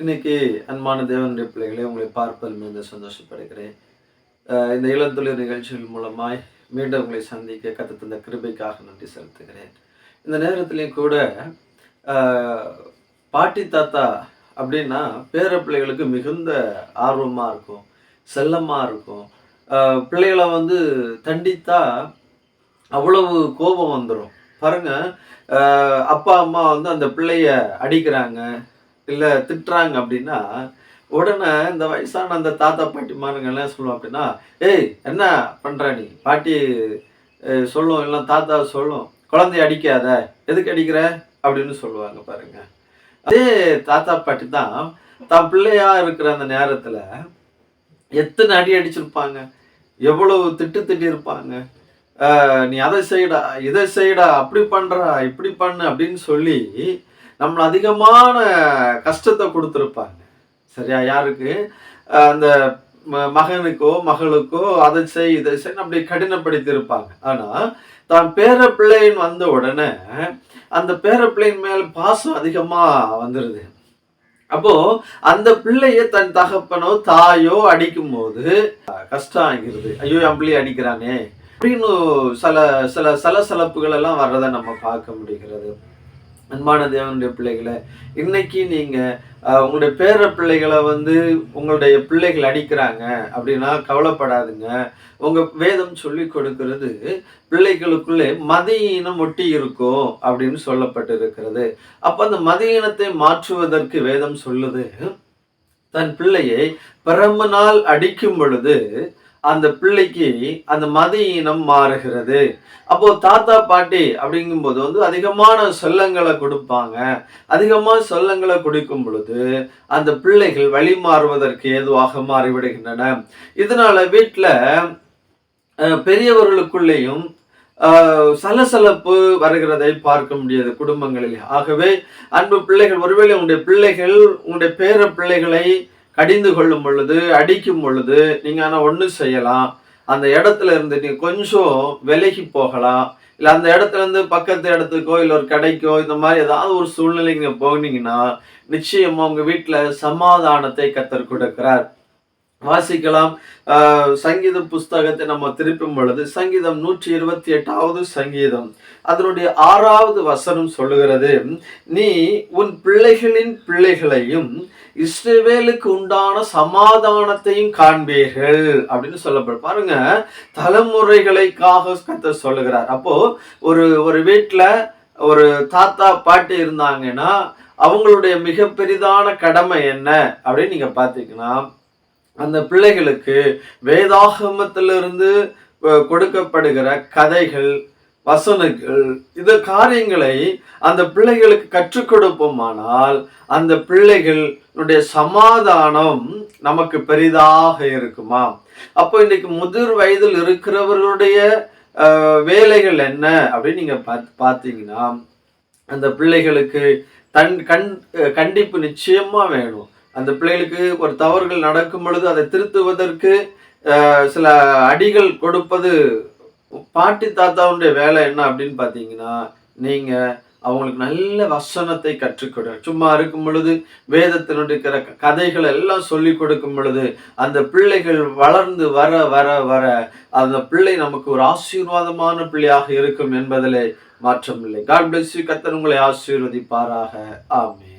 இன்னைக்கு அன்பான தேவனுடைய பிள்ளைகளை உங்களை பார்ப்பதில் மிகுந்த சந்தோஷப்படுகிறேன். இந்த இளந்தொழில் நிகழ்ச்சிகள் மூலமாய் மீண்டும் உங்களை சந்திக்க கற்றுத்தந்த தந்த கிருபைக்காக நன்றி செலுத்துகிறேன். இந்த நேரத்திலையும் கூட பாட்டி தாத்தா அப்படின்னா பேர பிள்ளைகளுக்கு மிகுந்த ஆர்வமாக இருக்கும் செல்லமாக இருக்கும். பிள்ளைகளை வந்து தண்டித்தா அவ்வளவு கோபம் வந்துடும் பாருங்க அப்பா அம்மா வந்து அந்த பிள்ளைய அடிக்கிறாங்க இல்லை திட்டுறாங்க அப்படின்னா உடனே இந்த வயசான அந்த தாத்தா பாட்டிமாருங்க எல்லாம் சொல்லுவோம் அப்படின்னா ஏய் என்ன பண்ணுற நீ? பாட்டி அஹ், சொல்லும் இல்லை தாத்தா சொல்லும். குழந்தைய அடிக்காத. எதுக்கு அடிக்கிற? அப்படின்னு சொல்லுவாங்க பாருங்க. அதே தாத்தா பாட்டி தான் தான் பிள்ளையா இருக்கிற அந்த நேரத்துல எத்தனை அடி அடிச்சிருப்பாங்க? எவ்வளவு திட்டு திட்டி இருப்பாங்க நீ அதை செய்யடா இதை செய்யடா அப்படி பண்றா இப்படி பண்ணு அப்படின்னு சொல்லி நம்மளை அதிகமான கஷ்டத்தை கொடுத்துருப்பாங்க. சரியா? யாருக்கு? அந்த ம- மகனுக்கோ மகளுக்கோ அதை செய் இதை செய் அப்படி கடினப்படுத்தி இருப்பாங்க தான் பேர பிள்ளைன்னு வந்த உடனே அந்த பேர பிள்ளையின் மேல் பாசம் அதிகமாக வந்துடுது அப்போ அந்த பிள்ளைய தன் தகப்பனோ தாயோ அடிக்கும் போது கஷ்டம் ஆகிருது. ஐயோ என் பிள்ளைய அடிக்கிறானே. அப்படின்னு சில சில சலசலப்புகள் எல்லாம் வர்றதை நம்ம பார்க்க முடிகிறது. அன்பான தேவனுடைய பிள்ளைகளை இன்னைக்கு நீங்கள் உங்களுடைய பேர பிள்ளைகளை வந்து உங்களுடைய பிள்ளைகள் அடிக்கிறாங்க அப்படின்னா கவலைப்படாதுங்க. உங்கள் வேதம் சொல்லி கொடுக்கிறது பிள்ளைகளுக்குள்ளே மத இனம் ஒட்டி இருக்கும் அப்படின்னு சொல்லப்பட்டிருக்கிறது. அப்போ அந்த மத இனத்தை மாற்றுவதற்கு வேதம் சொல்லுது தன் பிள்ளையை பிறம்பனால் அடிக்கும் பொழுது அந்த பிள்ளைக்கு அந்த மத இனம் மாறுகிறது. அப்போ தாத்தா பாட்டி அப்படிங்கும்போது வந்து அதிகமான செல்லங்களை கொடுப்பாங்க. அதிகமான செல்லங்களை கொடுக்கும் பொழுது அந்த பிள்ளைகள் வழி மாறுவதற்கு ஏதுவாக மாறிவிடுகின்றன. இதனால வீட்டில் பெரியவர்களுக்குள்ளேயும் சலசலப்பு வருகிறதை பார்க்க முடியாது குடும்பங்களில். ஆகவே அன்பு பிள்ளைகள் ஒருவேளை உங்களுடைய பிள்ளைகள் உங்களுடைய பேர பிள்ளைகளை கடிந்து கொள்ளும் பொழுது அடிக்கும் பொழுது நீங்க ஆனா ஒண்ணு செய்யலாம். அந்த இடத்துல இருந்து நீங்க கொஞ்சம் விலகி போகலாம். இல்ல அந்த இடத்துல இருந்து பக்கத்து இடத்துக்கோ இல்ல ஒரு கடைக்கோ இந்த மாதிரி ஏதாவது ஒரு சூழ்நிலைக்கு நீங்க போனீங்கன்னா நிச்சயமா உங்க வீட்டுல சமாதானத்தை கத்தர் கொடுக்கிறார். வாசிக்கலாம். ஆஹ், சங்கீத புஸ்தகத்தை நம்ம திருப்பும் பொழுது சங்கீதம் நூற்றி இருபத்தி எட்டாவது சங்கீதம். அதனுடைய ஆறாவது வசனம் சொல்லுகிறது நீ உன் பிள்ளைகளின் பிள்ளைகளையும் இஸ்ரேவேலுக்கு உண்டான சமாதானத்தையும் காண்பீர்கள் அப்படின்னு சொல்லப்படும். பாருங்க தலைமுறைகளுக்காக கத்த சொல்லுகிறார். அப்போ ஒரு ஒரு வீட்டில் ஒரு தாத்தா பாட்டி இருந்தாங்கன்னா அவங்களுடைய மிக பெரிதான கடமை என்ன அப்படின்னு நீங்க பாத்தீங்கன்னா அந்த பிள்ளைகளுக்கு வேதாகமத்திலிருந்து கொடுக்கப்படுகிற கதைகள் வசனங்கள் இந்த காரியங்களை அந்த பிள்ளைகளுக்கு கற்றுக் கொடுப்போமானால் அந்த பிள்ளைகளுடைய சமாதானம் நமக்கு பெரிதாக இருக்குமா? அப்போ இன்னைக்கு முதிர் வயதில் இருக்கிறவர்களுடைய வேலைகள் என்ன அப்படின்னு நீங்க பாத்- பார்த்தீங்கன்னா அந்த பிள்ளைகளுக்கு தன் கண் கண்டிப்பு நிச்சயமா வேணும். அந்த பிள்ளைகளுக்கு ஒரு தவறுகள் நடக்கும் பொழுது அதை திருத்துவதற்கு சில அடிகள் கொடுப்பது பாட்டி தாத்தாவுடைய வேலை என்ன அப்படின்னு பார்த்தீங்கன்னா நீங்கள் அவங்களுக்கு நல்ல வசனத்தை கற்றுக் கொடு சும்மா இருக்கும் பொழுது வேதத்தில் இருக்கிற க- கதைகள் எல்லாம் சொல்லி கொடுக்கும் பொழுது அந்த பிள்ளைகள் வளர்ந்து வர வர வர அந்த பிள்ளை நமக்கு ஒரு ஆசீர்வாதமான பிள்ளையாக இருக்கும் என்பதிலே மாற்றமில்லை காட் பிளஸ் யூ கத்தர் உங்களை ஆசீர்வதிப்பாராக. ஆமே